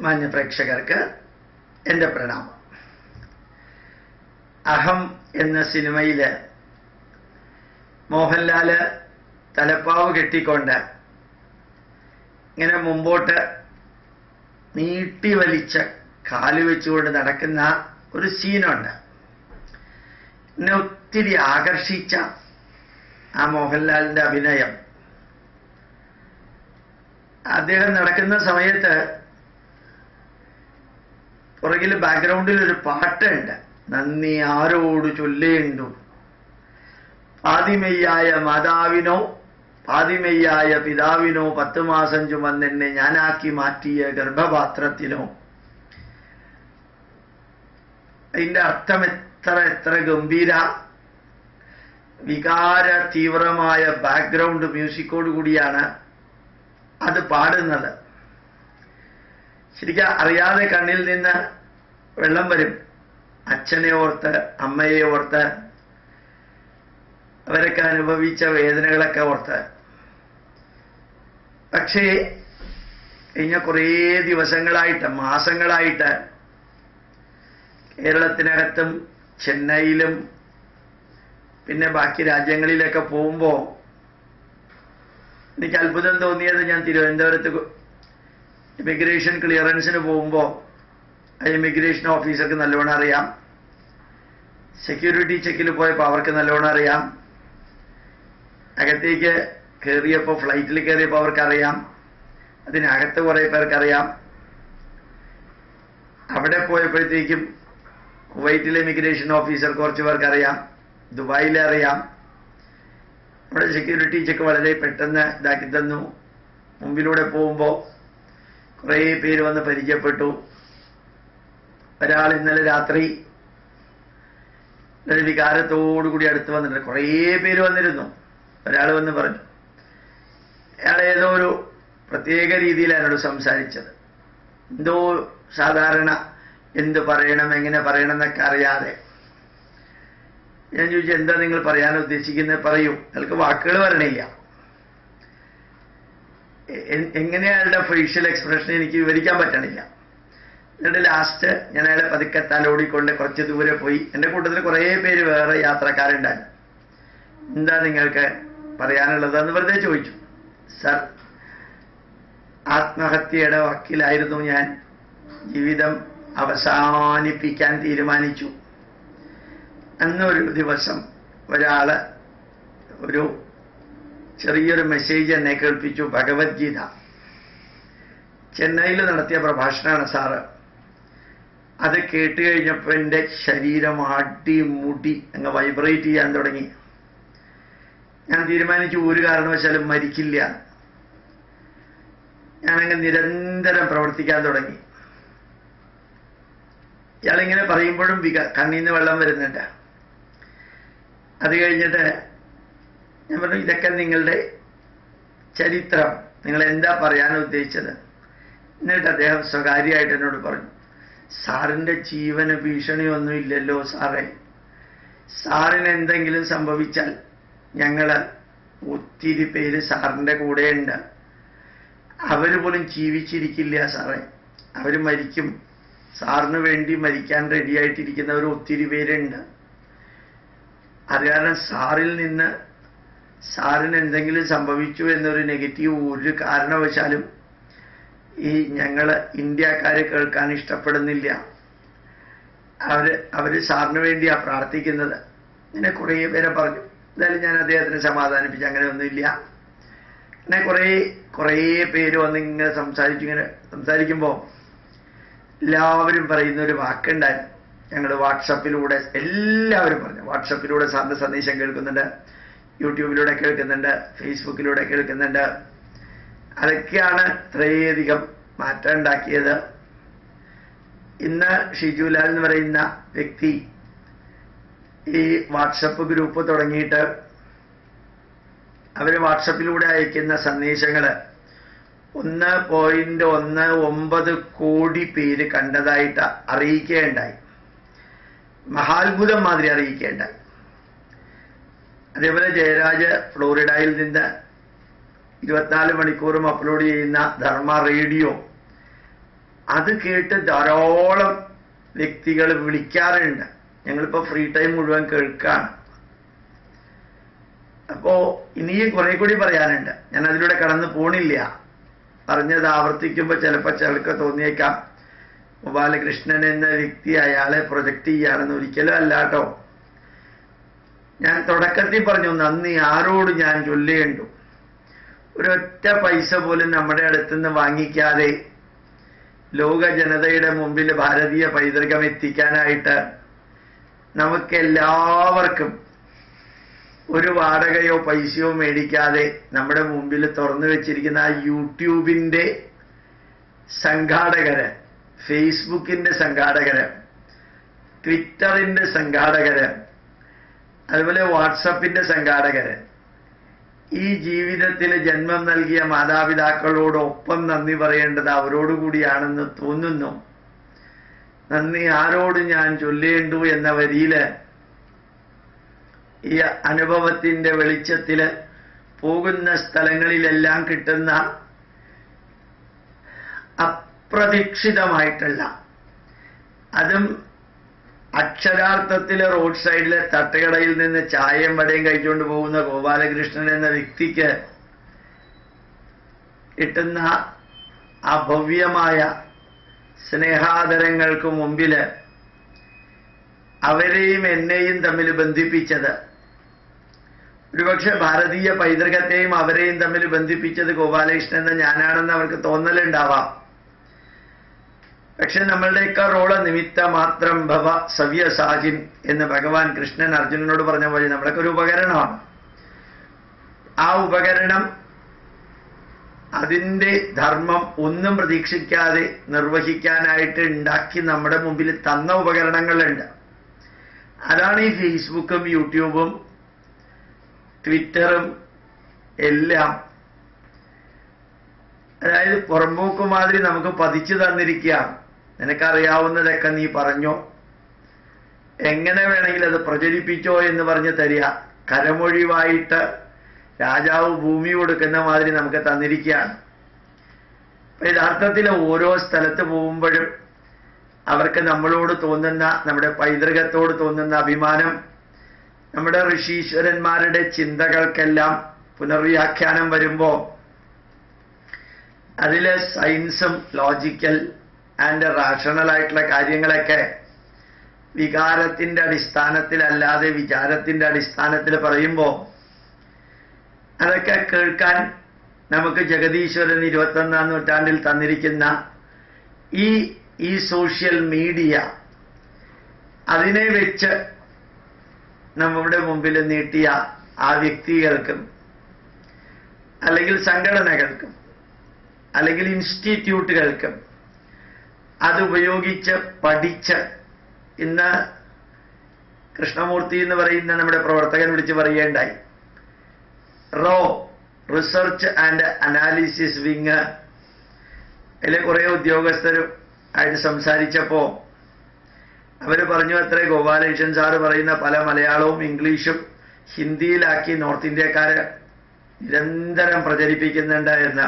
മാന്യ പ്രേക്ഷകർക്ക് എന്റെ പ്രണാമം. അഹം എന്ന സിനിമയിൽ മോഹൻലാൽ തലപ്പാവ് കെട്ടിക്കൊണ്ട് ഇങ്ങനെ മുമ്പോട്ട് നീട്ടി വലിച്ച കാൽ വെച്ചുകൊണ്ട് നടക്കുന്ന ഒരു സീനുണ്ട്. എന്നെ ഒത്തിരി ആകർഷിച്ച ആ മോഹൻലാലിന്റെ അഭിനയം. അദ്ദേഹം നടക്കുന്ന സമയത്ത് പുറകിൽ ബാക്ക്ഗ്രൗണ്ടിൽ ഒരു പാട്ടുണ്ട്. നന്ദി ആരോട് ചൊല്ലേണ്ടു. പാതിമയ്യായ മാതാവിനോ പാതിമയ്യായ പിതാവിനോ പത്ത് മാസം ചുമന്നെന്നെ ഞാനാക്കി മാറ്റിയ ഗർഭപാത്രത്തിനോ അതിന്റെ അർത്ഥം എത്ര എത്ര ഗംഭീര വികാര തീവ്രമായ ബാക്ക്ഗ്രൗണ്ട് മ്യൂസിക്കോട് കൂടിയാണ് അത് പാടുന്നത്. ശരിക്കും അറിയാതെ കണ്ണിൽ നിന്ന് വെള്ളം വരും. അച്ഛനെ ഓർത്ത് അമ്മയെ ഓർത്ത് അവരൊക്കെ അനുഭവിച്ച വേദനകളൊക്കെ ഓർത്ത്. പക്ഷേ കഴിഞ്ഞ കുറേ ദിവസങ്ങളായിട്ട് മാസങ്ങളായിട്ട് കേരളത്തിനകത്തും ചെന്നൈയിലും പിന്നെ ബാക്കി രാജ്യങ്ങളിലൊക്കെ പോകുമ്പോൾ എനിക്ക് അത്ഭുതം തോന്നിയത് ഞാൻ തിരുവനന്തപുരത്ത് ഇമിഗ്രേഷൻ ക്ലിയറൻസിന് പോകുമ്പോൾ ആ ഇമിഗ്രേഷൻ ഓഫീസർക്ക് നല്ലവണ്ണം അറിയാം. സെക്യൂരിറ്റി ചെക്കിൽ പോയപ്പോൾ അവർക്ക് നല്ലവണ്ണം അറിയാം. അകത്തേക്ക് കയറിയപ്പോൾ ഫ്ലൈറ്റിൽ കയറിയപ്പോൾ അവർക്കറിയാം അതിനകത്ത് കുറേ പേർക്കറിയാം അവിടെ പോയപ്പോഴത്തേക്കും കുവൈറ്റിലെ ഇമിഗ്രേഷൻ ഓഫീസർ കുറച്ച് പേർക്കറിയാം ദുബായിലെ അറിയാം. അവിടെ സെക്യൂരിറ്റി ചെക്ക് വളരെ പെട്ടെന്ന് ഇതാക്കി തന്നു. മുമ്പിലൂടെ പോകുമ്പോൾ കുറേ പേര് വന്ന് പരിചയപ്പെട്ടു. ഒരാൾ ഇന്നലെ രാത്രി ഇന്നലെ വികാരത്തോടുകൂടി അടുത്ത് വന്നിട്ടുണ്ട്. കുറേ പേര് വന്നിരുന്നു. ഒരാൾ വന്ന് പറഞ്ഞു. അയാൾ ഏതോ ഒരു പ്രത്യേക രീതിയിലാണ് സംസാരിച്ചത്. എന്തോ സാധാരണ എന്ത് പറയണം എങ്ങനെ പറയണം എന്നൊക്കെ അറിയാതെ. ഞാൻ ചോദിച്ചു എന്താ നിങ്ങൾ പറയാൻ ഉദ്ദേശിക്കുന്നത്? പറയൂ. നിങ്ങൾക്ക് വാക്കുകൾ വരണില്ല. എ- എങ്ങനെയാ അയാളുടെ ഫേഷ്യൽ എക്സ്പ്രഷൻ എനിക്ക് വിവരിക്കാൻ പറ്റണില്ല. എന്നിട്ട് ലാസ്റ്റ് ഞാൻ അയാളെ പതുക്കെ തലോടിക്കൊണ്ട് കുറച്ച് ദൂരെ പോയി. എന്റെ കൂട്ടത്തിൽ കുറേ പേര് വേറെ യാത്രക്കാരുണ്ടായിരുന്നു എന്താ നിങ്ങൾക്ക് പറയാനുള്ളതെന്ന് വെറുതെ ചോദിച്ചു. സർ ആത്മഹത്യയുടെ വക്കിലായിരുന്നു ഞാൻ. ജീവിതം അവസാനിപ്പിക്കാൻ തീരുമാനിച്ചു. അന്നൊരു ദിവസം ഒരാൾ ഒരു ചെറിയൊരു മെസ്സേജ് എന്നെ കേൾപ്പിച്ചു. ഭഗവത്ഗീത. ചെന്നൈയിൽ നടത്തിയ പ്രഭാഷണമാണ് സാറ്. അത് കേട്ട് കഴിഞ്ഞപ്പോൾ എന്റെ ശരീരം അടിമുടി അങ്ങ് വൈബ്രേറ്റ് ചെയ്യാൻ തുടങ്ങി. ഞാൻ തീരുമാനിച്ചു ഒരു കാരണവശാലും മരിക്കില്ല. ഞാനങ്ങ് നിരന്തരം പ്രവർത്തിക്കാൻ തുടങ്ങി. ഇയാളിങ്ങനെ പറയുമ്പോഴും വിക കണ്ണീന്ന് വെള്ളം വരുന്നുണ്ട്. അത് കഴിഞ്ഞിട്ട് ഞാൻ പറഞ്ഞു ഇതൊക്കെ നിങ്ങളുടെ ചരിത്രം. നിങ്ങൾ എന്താ പറയാൻ ഉദ്ദേശിച്ചത്? എന്നിട്ട് അദ്ദേഹം സ്വകാര്യമായിട്ട് എന്നോട് പറഞ്ഞു സാറിന്റെ ജീവന് ഭീഷണിയൊന്നും ഇല്ലല്ലോ സാറേ. സാറിന് എന്തെങ്കിലും സംഭവിച്ചാൽ ഞങ്ങൾ ഒത്തിരി പേര് സാറിന്റെ കൂടെയുണ്ട്. അവർ പോലും ജീവിച്ചിരിക്കില്ല സാറേ. അവർ മരിക്കും. സാറിന് വേണ്ടി മരിക്കാൻ റെഡിയായിട്ടിരിക്കുന്നവർ ഒത്തിരി പേരുണ്ട്. അത് കാരണം സാറിൽ നിന്ന് സാറിന് എന്തെങ്കിലും സംഭവിച്ചു എന്നൊരു നെഗറ്റീവ് ഒരു കാരണവശാലും ഈ ഞങ്ങൾ ഇന്ത്യക്കാരെ കേൾക്കാൻ ഇഷ്ടപ്പെടുന്നില്ല. അവർ അവർ സാറിന് വേണ്ടിയാണ് പ്രാർത്ഥിക്കുന്നത്. ഇങ്ങനെ കുറേ പേരെ പറഞ്ഞു. എന്തായാലും ഞാൻ അദ്ദേഹത്തിനെ സമാധാനിപ്പിച്ചു. അങ്ങനെ ഒന്നുമില്ല. പിന്നെ കുറേ കുറേ പേര് വന്ന് ഇങ്ങനെ സംസാരിച്ചു. ഇങ്ങനെ സംസാരിക്കുമ്പോൾ എല്ലാവരും പറയുന്ന ഒരു വാക്കുണ്ടായിരുന്നു. ഞങ്ങൾ വാട്സപ്പിലൂടെ എല്ലാവരും പറഞ്ഞു. വാട്സപ്പിലൂടെ സാറിന്റെ സന്ദേശം കേൾക്കുന്നുണ്ട്. യൂട്യൂബിലൂടെ കേൾക്കുന്നുണ്ട് ഫേസ്ബുക്കിലൂടെ കേൾക്കുന്നുണ്ട്. അതൊക്കെയാണ് ഇത്രയധികം മാറ്റം ഉണ്ടാക്കിയത്. ഇന്ന് ഷിജുലാൽ എന്ന് പറയുന്ന വ്യക്തി ഈ വാട്സപ്പ് ഗ്രൂപ്പ് തുടങ്ങിയിട്ട് അവർ വാട്സപ്പിലൂടെ അയക്കുന്ന സന്ദേശങ്ങൾ ഒന്ന് പോയിന്റ് ഒന്ന് ഒമ്പത് കോടി പേര് കണ്ടതായിട്ട് അറിയിക്കുകയുണ്ടായി. മഹാത്ഭുതം മാതിരി അറിയിക്കുകയുണ്ടായി. അതേപോലെ ജയരാജ് ഫ്ലോറിഡയിൽ നിന്ന് ഇരുപത്തിനാല് മണിക്കൂറും അപ്ലോഡ് ചെയ്യുന്ന ധർമ്മ റേഡിയോ. അത് കേട്ട് ധാരാളം വ്യക്തികൾ വിളിക്കാറുണ്ട്. ഞങ്ങളിപ്പോ ഫ്രീ ടൈം മുഴുവൻ കേൾക്കാണ്. അപ്പോ ഇനിയും കുറെ കൂടി പറയാനുണ്ട്. ഞാൻ അതിലൂടെ കടന്നു പോണില്ല. പറഞ്ഞത് ആവർത്തിക്കുമ്പോൾ ചിലപ്പോൾ ചിലർക്ക് തോന്നിയേക്കാം. ഗോപാലകൃഷ്ണൻ എന്ന വ്യക്തി അയാളെ പ്രൊജക്റ്റ് ചെയ്യാണെന്ന് ഒരിക്കലും അല്ലാട്ടോ ഞാൻ തുടക്കത്തിൽ പറഞ്ഞു നന്ദി ആരോട് ഞാൻ ചൊല്ലേണ്ടു? ഒരൊറ്റ പൈസ പോലും നമ്മുടെ അടുത്തുനിന്ന് വാങ്ങിക്കാതെ ലോക ജനതയുടെ മുമ്പിൽ ഭാരതീയ പൈതൃകം എത്തിക്കാനായിട്ട് നമുക്ക് എല്ലാവർക്കും ഒരു വാടകയോ പൈസയോ മേടിക്കാതെ നമ്മുടെ മുമ്പിൽ തുറന്നു വെച്ചിരിക്കുന്ന ആ യൂട്യൂബിന്റെ സംഘാടകര് ഫേസ്ബുക്കിന്റെ സംഘാടകര് ട്വിറ്ററിന്റെ സംഘാടകര് അതുപോലെ വാട്സപ്പിന്റെ സംഘാടകര്. ഈ ജീവിതത്തിൽ ജന്മം നൽകിയ മാതാപിതാക്കളോടൊപ്പം നന്ദി പറയേണ്ടത് അവരോടുകൂടിയാണെന്ന് തോന്നുന്നു. നന്ദി ആരോട് ഞാൻ ചൊല്ലേണ്ടു എന്ന വരിയിൽ ഈ അനുഭവത്തിന്റെ വെളിച്ചത്തിൽ പോകുന്ന സ്ഥലങ്ങളിലെല്ലാം കിട്ടുന്ന അപ്രതീക്ഷിതമായിട്ടുള്ള അതും അക്ഷരാർത്ഥത്തിൽ റോഡ് സൈഡിലെ തട്ടുകടയിൽ നിന്ന് ചായയും വടയും കഴിച്ചുകൊണ്ട് പോകുന്ന ഗോപാലകൃഷ്ണൻ എന്ന വ്യക്തിക്ക് കിട്ടുന്ന ആ ഭവ്യമായ സ്നേഹാദരങ്ങൾക്ക് മുമ്പിൽ അവരെയും എന്നെയും തമ്മിൽ ബന്ധിപ്പിച്ചത്. ഒരുപക്ഷെ ഭാരതീയ പൈതൃകത്തെയും അവരെയും തമ്മിൽ ബന്ധിപ്പിച്ചത് ഗോപാലകൃഷ്ണൻ എന്ന ഞാനാണെന്ന് അവർക്ക് തോന്നലുണ്ടാവാം. പക്ഷെ നമ്മളുടെയൊക്കെ റോൾ നിമിത്ത മാത്രം ഭവ സവ്യസാജിൻ എന്ന് ഭഗവാൻ കൃഷ്ണൻ അർജുനനോട് പറഞ്ഞ പോലെ നമ്മളൊക്കെ ഒരു ഉപകരണമാണ്. ആ ഉപകരണം അതിന്റെ ധർമ്മം ഒന്നും പ്രതീക്ഷിക്കാതെ നിർവഹിക്കാനായിട്ട് ഉണ്ടാക്കി നമ്മുടെ മുമ്പിൽ തന്ന ഉപകരണങ്ങളുണ്ട്. അതാണ് ഈ ഫേസ്ബുക്കും യൂട്യൂബും ട്വിറ്ററും എല്ലാം. അതായത് പുറമ്പോക്കുമാതിരി നമുക്ക് പതിച്ചു തന്നിരിക്കുകയാണ്. നിനക്കറിയാവുന്നതൊക്കെ നീ പറഞ്ഞോ? എങ്ങനെ വേണമെങ്കിൽ അത് പ്രചരിപ്പിച്ചോ എന്ന് പറഞ്ഞ് തരിക. കരമൊഴിവായിട്ട് രാജാവ് ഭൂമി കൊടുക്കുന്ന മാതിരി നമുക്ക് തന്നിരിക്കുകയാണ്. യഥാർത്ഥത്തിൽ ഓരോ സ്ഥലത്ത് പോകുമ്പോഴും അവർക്ക് നമ്മളോട് തോന്നുന്ന നമ്മുടെ പൈതൃകത്തോട് തോന്നുന്ന അഭിമാനം നമ്മുടെ ഋഷീശ്വരന്മാരുടെ ചിന്തകൾക്കെല്ലാം പുനർവ്യാഖ്യാനം വരുമ്പോൾ അതിലെ സയൻസും ലോജിക്കൽ ആൻഡ് റാഷണൽ ആയിട്ടുള്ള കാര്യങ്ങളൊക്കെ വികാരത്തിന്റെ അടിസ്ഥാനത്തിലല്ലാതെ വിചാരത്തിന്റെ അടിസ്ഥാനത്തിൽ പറയുമ്പോൾ അതൊക്കെ കേൾക്കാൻ നമുക്ക് ജഗദീശ്വരൻ ഇരുപത്തൊന്നാം നൂറ്റാണ്ടിൽ തന്നിരിക്കുന്ന ഈ ഈ സോഷ്യൽ മീഡിയ അതിനെ വെച്ച് നമ്മുടെ മുമ്പിൽ നീട്ടിയ ആ വ്യക്തികൾക്കും അല്ലെങ്കിൽ സംഘടനകൾക്കും അല്ലെങ്കിൽ ഇൻസ്റ്റിറ്റ്യൂട്ടുകൾക്കും അത് ഉപയോഗിച്ച് പഠിച്ച് ഇന്ന് കൃഷ്ണമൂർത്തി എന്ന് പറയുന്ന നമ്മുടെ പ്രവർത്തകൻ വിളിച്ച് പറയേണ്ടായി റോ റിസർച്ച് ആൻഡ് അനാലിസിസ് വിങ് അതിലെ കുറേ ഉദ്യോഗസ്ഥരും ആയിട്ട് സംസാരിച്ചപ്പോ അവർ പറഞ്ഞു അത്രേ ഗോപാലകൃഷ്ണൻ സാറ് പറയുന്ന പല മലയാളവും ഇംഗ്ലീഷും ഹിന്ദിയിലാക്കി നോർത്ത് ഇന്ത്യക്കാരെ നിരന്തരം പ്രചരിപ്പിക്കുന്നുണ്ട് എന്ന്.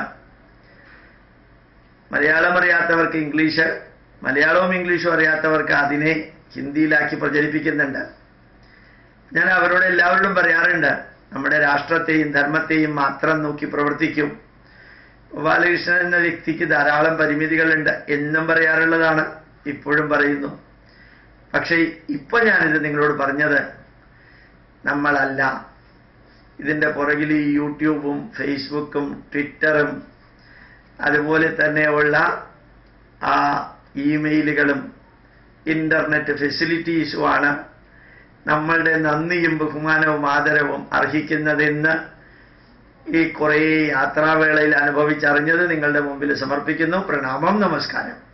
മലയാളം അറിയാത്തവർക്ക് ഇംഗ്ലീഷ് മലയാളവും ഇംഗ്ലീഷും അറിയാത്തവർക്ക് അതിനെ ഹിന്ദിയിലാക്കി പ്രചരിപ്പിക്കുന്നുണ്ട്. ഞാൻ അവരോട് എല്ലാവരോടും പറയാറുണ്ട് നമ്മുടെ രാഷ്ട്രത്തെയും ധർമ്മത്തെയും മാത്രം നോക്കി പ്രവർത്തിക്കും. ഗോപാലകൃഷ്ണൻ എന്ന വ്യക്തിക്ക് ധാരാളം പരിമിതികളുണ്ട് എന്നും പറയാറുള്ളതാണ് ഇപ്പോഴും പറയുന്നു. പക്ഷേ ഇപ്പൊ ഞാനിത് നിങ്ങളോട് പറഞ്ഞത് നമ്മളല്ല. ഇതിന്റെ പുറകിൽ ഈ യൂട്യൂബും ഫേസ്ബുക്കും ട്വിറ്ററും അതുപോലെ തന്നെയുള്ള ആ ഇമെയിലുകളും ഇന്റർനെറ്റ് ഫെസിലിറ്റീസുമാണ് നമ്മളുടെ നന്ദിയും ബഹുമാനവും ആദരവും അർഹിക്കുന്നതെന്ന് ഈ കുറേ യാത്രാവേളയിൽ അനുഭവിച്ചറിഞ്ഞത് നിങ്ങളുടെ മുമ്പിൽ സമർപ്പിക്കുന്നു. പ്രണാമം. നമസ്കാരം.